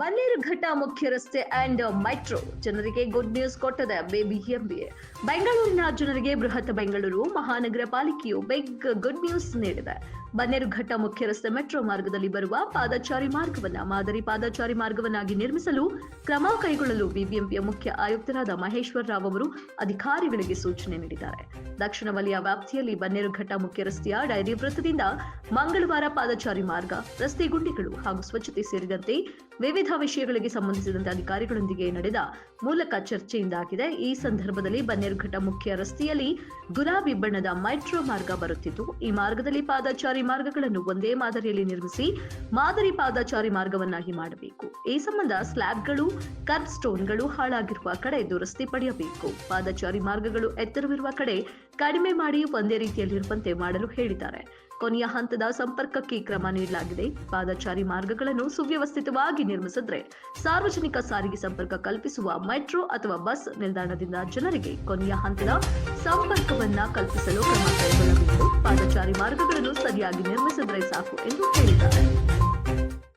ಬನ್ನೇರುಘಟ್ಟ ಮುಖ್ಯ ರಸ್ತೆ and metro. ಜನರಿಗೆ ಗುಡ್ ನ್ಯೂಸ್ ಕೊಟ್ಟದೆ ಎಂಬಿಎ ಬೆಂಗಳೂರಿನ ಜನರಿಗೆ ಬೃಹತ್ ಬೆಂಗಳೂರು ಮಹಾನಗರ ಪಾಲಿಕೆಯು ಬಿಗ್ ಗುಡ್ ನ್ಯೂಸ್ ನೀಡಿದೆ. ಬನ್ನೇರುಘಟ್ಟ ಮುಖ್ಯ ರಸ್ತೆ ಮೆಟ್ರೋ ಮಾರ್ಗದಲ್ಲಿ ಬರುವ ಪಾದಚಾರಿ ಮಾರ್ಗವನ್ನ, ಮಾದರಿ ಪಾದಚಾರಿ ಮಾರ್ಗವನ್ನಾಗಿ ನಿರ್ಮಿಸಲು ಕ್ರಮ ಕೈಗೊಳ್ಳಲು ಬಿಬಿಎಂಪಿಯ ಮುಖ್ಯ ಆಯುಕ್ತರಾದ ಮಹೇಶ್ವರ್ ರಾವ್ ಅವರು ಅಧಿಕಾರಿಗಳಿಗೆ ಸೂಚನೆ ನೀಡಿದ್ದಾರೆ. ದಕ್ಷಿಣ ವಲಯ ವ್ಯಾಪ್ತಿಯಲ್ಲಿ ಬನ್ನೇರುಘಟ್ಟ ಮುಖ್ಯ ರಸ್ತೆಯ ಡೈರಿ ವೃತ್ತದಿಂದ ಮಂಗಳವಾರ ಪಾದಚಾರಿ ಮಾರ್ಗ, ರಸ್ತೆ ಗುಂಡಿಗಳು ಹಾಗೂ ಸ್ವಚ್ಛತೆ ಸೇರಿದಂತೆ ವಿವಿಧ ವಿಷಯಗಳಿಗೆ ಸಂಬಂಧಿಸಿದಂತೆ ಅಧಿಕಾರಿಗಳೊಂದಿಗೆ ನಡೆದ ಮೂಲಕ ಚರ್ಚೆಯಿಂದಾಗಿದೆ ಈ ಸಂದರ್ಭದಲ್ಲಿ ಬನ್ನೇರುಘಟ್ಟ ಮುಖ್ಯ ರಸ್ತೆಯಲ್ಲಿ ಗುಲಾಬಿ ಬಣ್ಣದ ಮೈಟ್ರೋ ಮಾರ್ಗ ಬರುತ್ತಿತ್ತು. ಈ ಮಾರ್ಗದಲ್ಲಿ ಪಾದಚಾರಿ ಮಾರ್ಗಗಳನ್ನು ಒಂದೇ ಮಾದರಿಯಲ್ಲಿ ನಿರ್ಮಿಸಿ ಮಾದರಿ ಪಾದಚಾರಿ ಮಾರ್ಗವನ್ನಾಗಿ ಮಾಡಬೇಕು. ಈ ಸಂಬಂಧ ಸ್ಲ್ಯಾಬ್ಗಳು ಕರ್ಬ್ ಸ್ಟೋನ್ಗಳು ಹಾಳಾಗಿರುವ ಕಡೆ ದುರಸ್ತಿ ಪಡೆಯಬೇಕು. ಪಾದಚಾರಿ ಮಾರ್ಗಗಳು ಎತ್ತರವಿರುವ ಕಡೆ ಕಡಿಮೆ ಮಾಡಿ ಒಂದೇ ರೀತಿಯಲ್ಲಿರುವಂತೆ ಮಾಡಲು ಹೇಳಿದ್ದಾರೆ. ಕೊನೆಯ ಹಂತದ ಸಂಪರ್ಕಕ್ಕೆ ಕ್ರಮ ನೀಡಲಾಗಿದೆ. ಪಾದಚಾರಿ ಮಾರ್ಗಗಳನ್ನು ಸುವ್ಯವಸ್ಥಿತವಾಗಿ ನಿರ್ಮಿಸಿದ್ರೆ ಸಾರ್ವಜನಿಕ ಸಾರಿಗೆ ಸಂಪರ್ಕ ಕಲ್ಪಿಸುವ ಮೆಟ್ರೋ ಅಥವಾ ಬಸ್ ನಿಲ್ದಾಣದಿಂದ ಜನರಿಗೆ ಕೊನೆಯ ಹಂತದ ಸಂಪರ್ಕವನ್ನ ಕಲ್ಪಿಸಲು ಕ್ರಮ ಕೈಗೊಳ್ಳಬೇಕು. ಪಾದಚಾರಿ ಮಾರ್ಗಗಳನ್ನು ಸರಿಯಾಗಿ ನಿರ್ಮಿಸಿದ್ರೆ ಸಾಕು ಎಂದು ಹೇಳಿದ್ದಾರೆ.